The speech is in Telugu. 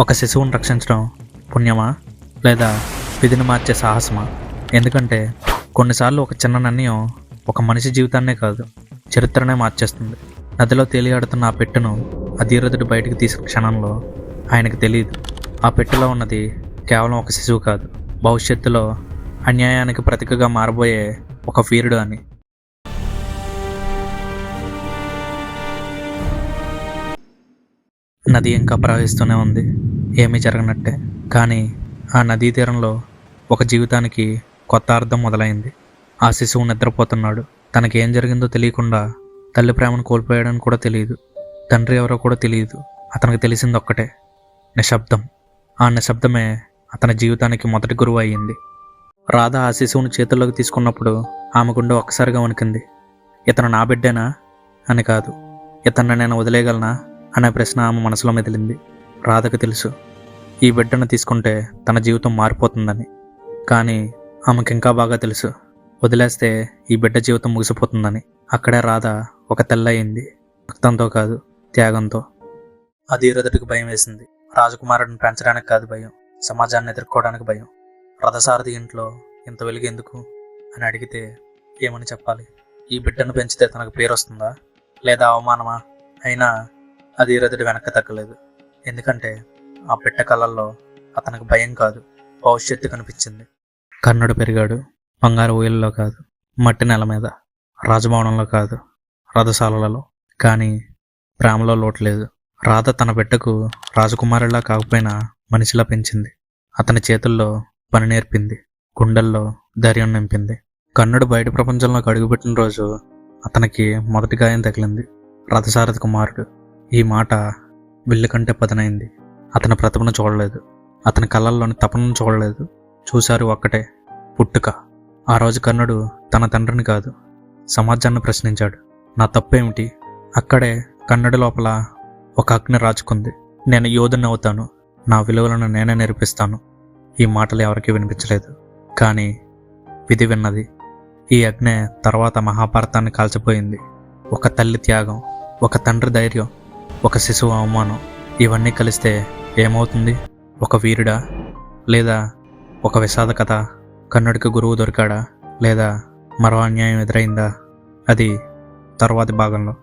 ఒక శిశువును రక్షించడం పుణ్యమా? లేదా విధిని మార్చే సాహసమా? ఎందుకంటే కొన్నిసార్లు ఒక చిన్న నిర్ణయం ఒక మనిషి జీవితాన్నే కాదు చరిత్రనే మార్చేస్తుంది. నదిలో తేలియాడుతున్న ఆ పెట్టెను అధీరథుడు బయటికి తీసిన క్షణంలో ఆయనకు తెలియదు ఆ పెట్టెలో ఉన్నది కేవలం ఒక శిశువు కాదు భవిష్యత్తులో అన్యాయానికి ప్రతికగా మారబోయే ఒక వీరుడు అని. నది ఇంకా ప్రవహిస్తూనే ఉంది. ఏమీ జరగనట్టే. కానీ ఆ నదీ తీరంలో ఒక జీవితానికి కొత్త అర్థం మొదలైంది. ఆ శిశువు నిద్రపోతున్నాడు. తనకి ఏం జరిగిందో తెలియకుండా తల్లి ప్రేమను కోల్పోయాడని కూడా తెలియదు. తండ్రి ఎవరో కూడా తెలియదు. అతనికి తెలిసింది ఒక్కటే నిశ్శబ్దం. ఆ నిశ్శబ్దమే అతని జీవితానికి మొదటి గురువు అయ్యింది. రాధ ఆ శిశువుని చేతుల్లోకి తీసుకున్నప్పుడు ఆమె గుండె ఒక్కసారిగా వణికింది. ఇతను నా బిడ్డేనా? అని కాదు. ఇతన్ని నేను వదిలేయగలనా? అనే ప్రశ్న ఆమె మనసులో మెదిలింది. రాధకు తెలుసు. ఈ బిడ్డను తీసుకుంటే తన జీవితం మారిపోతుందని. కానీ ఆమెకు ఇంకా బాగా తెలుసు. వదిలేస్తే ఈ బిడ్డ జీవితం ముగిసిపోతుందని. అక్కడే రాధ ఒక తెల్లయింది రక్తంతో కాదు త్యాగంతో. అది రథుడికి భయం వేసింది. రాజకుమారుడిని పెంచడానికి కాదు భయం. సమాజాన్ని ఎదుర్కోవడానికి భయం. రథసారథి ఇంట్లో ఇంత వెలుగు ఎందుకు అని అడిగితే ఏమని చెప్పాలి? ఈ బిడ్డను పెంచితే తనకు పేరు వస్తుందా లేదా అవమానమా? అయినా అది వెనక్కి తగ్గలేదు. ఎందుకంటే ఆ బిడ్డ కళ్ళల్లో అతనికి భయం కాదు భవిష్యత్తు కనిపించింది. కన్నుడు పెరిగాడు బంగారు ఊయల్లో కాదు మట్టి నెల మీద రాజభవనంలో కాదు రథశాలలలో. కానీ ప్రేమలో లోటు లేదు. రాధ తన బిడ్డకు రాజకుమారులా కాకపోయినా మనిషిలా పెంచింది. అతని చేతుల్లో పని నేర్పింది గుండెల్లో ధైర్యం నింపింది. కన్నుడు బయట ప్రపంచంలోకి అడుగుపెట్టిన రోజు అతనికి మొదటి గాయం తగిలింది రథసారథి కుమారుడు. ఈ మాట కంటే పదనైంది. అతని ప్రతిభను చూడలేదు. అతని కళ్ళల్లోని తపనను చూడలేదు. చూశారు ఒక్కటే పుట్టుక. ఆ రోజు కర్ణుడు తన తండ్రిని కాదు సమాజాన్ని ప్రశ్నించాడు. నా తప్పేమిటి? అక్కడే కన్నడి లోపల ఒక అగ్ని రాచుకుంది నేను యోధుని అవుతాను. నా విలువలను నేనే నేర్పిస్తాను. ఈ మాటలు ఎవరికీ వినిపించలేదు. కానీ విధి విన్నది. ఈ అగ్నే తర్వాత మహాభారతాన్ని కాల్చిపోయింది. ఒక తల్లి త్యాగం ఒక తండ్రి ధైర్యం ఒక శిశువు అవమానం. ఇవన్నీ కలిస్తే ఏమవుతుంది? ఒక వీరుడా? లేదా ఒక విషాద కథ కన్నుడికి గురువు దొరికాడా? లేదా మరో అన్యాయం ఎదురైందా? అది తర్వాతి భాగంలో.